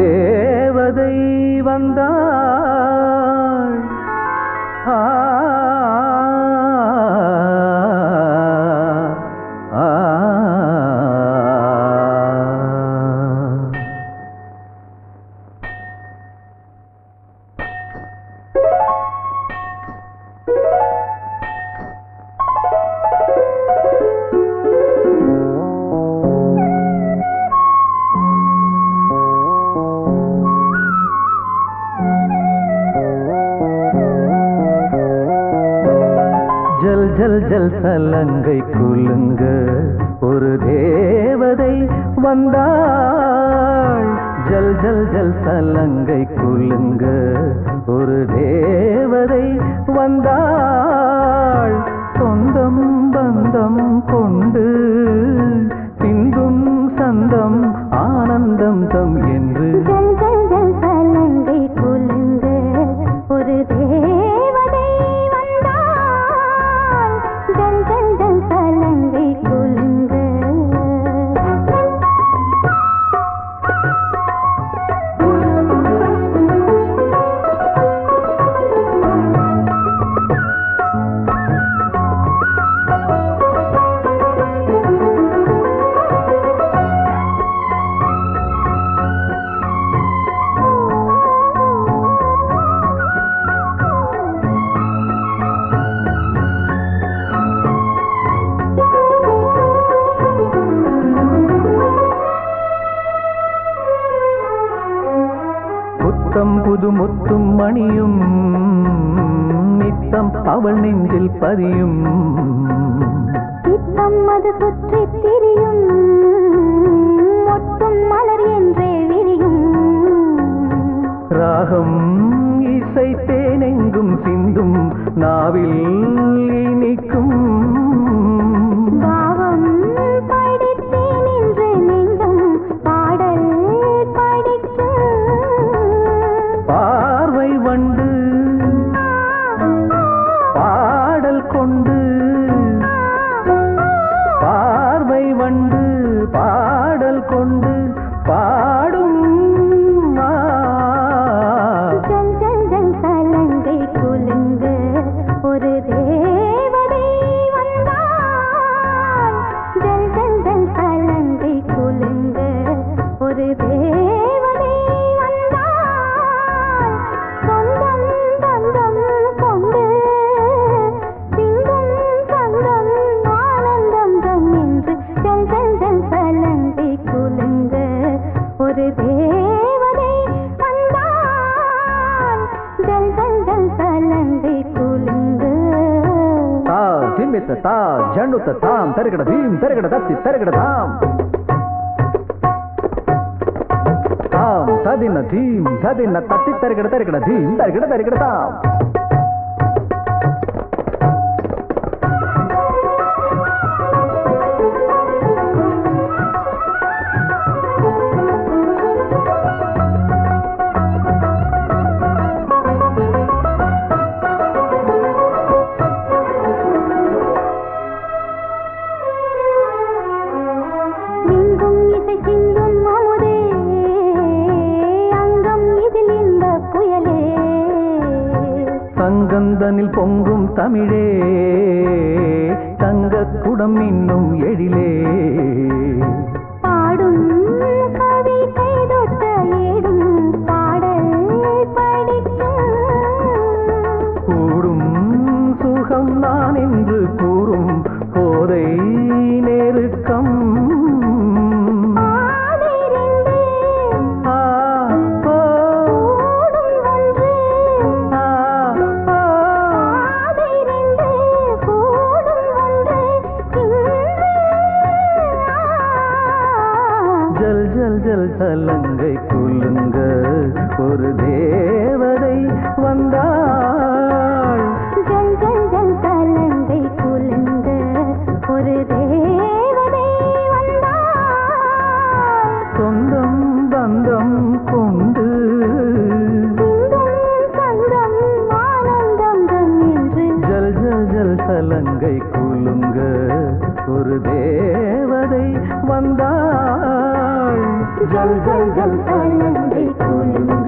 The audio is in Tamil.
தேவதை வந்தாள். ஆ ஜல் ஜல் சலங்கை குலுங்க. ஒரு தேவதை வந்தாள். ஜல் ஜல் ஜல் சலங்கை குலுங்க. ஒரு தேவதை வந்தாள். சொந்தம் பந்தம் கொண்டு பின்பும் சந்தம் ஆனந்தம் தம் என் புத்தம் புது முத்தும் மணியும் நித்தம் அவள் நெஞ்சில் பதியும். சித்தம் அது சுற்றி திரியும் மொட்டும் மலர் என்றே விரியும். ராகம் இசை தேனெங்கும் சிந்தும் நாவில் இனிக்கும் கொண்டு பாடல் கொண்டு பா ತಿಮ್ಮಿತ್ತ ತಾಮ್ ಜಂಡುತ್ತ ತಾಮ್ ತೆರೆಗಡ ಭೀಮ್, ತೆರೆಗಡ ದತ್ತಿ, ತೆರೆಗಡ ತಾಮ್ ತಾಮ್ ತದಿನ ಧೀಮ್ ತದಿನ ತತ್ತಿ, ತೆರೆಗಡ ತೆರೆಗಡ ಧೀಮ್ ತೆರೆಗಡ ತೆರೆಗಡ ತಾಂ தங்கந்தனில் பொங்கும் தமிழே. தங்க குடம் இன்னும் எழிலே. ஜல் ஜல் ஜல் சலங்கை குலுங்க ஒரு தேவதை வந்தாள். தேவதை வந்தாள். ஜல் ஜல் ஜல் தாய் குளிர்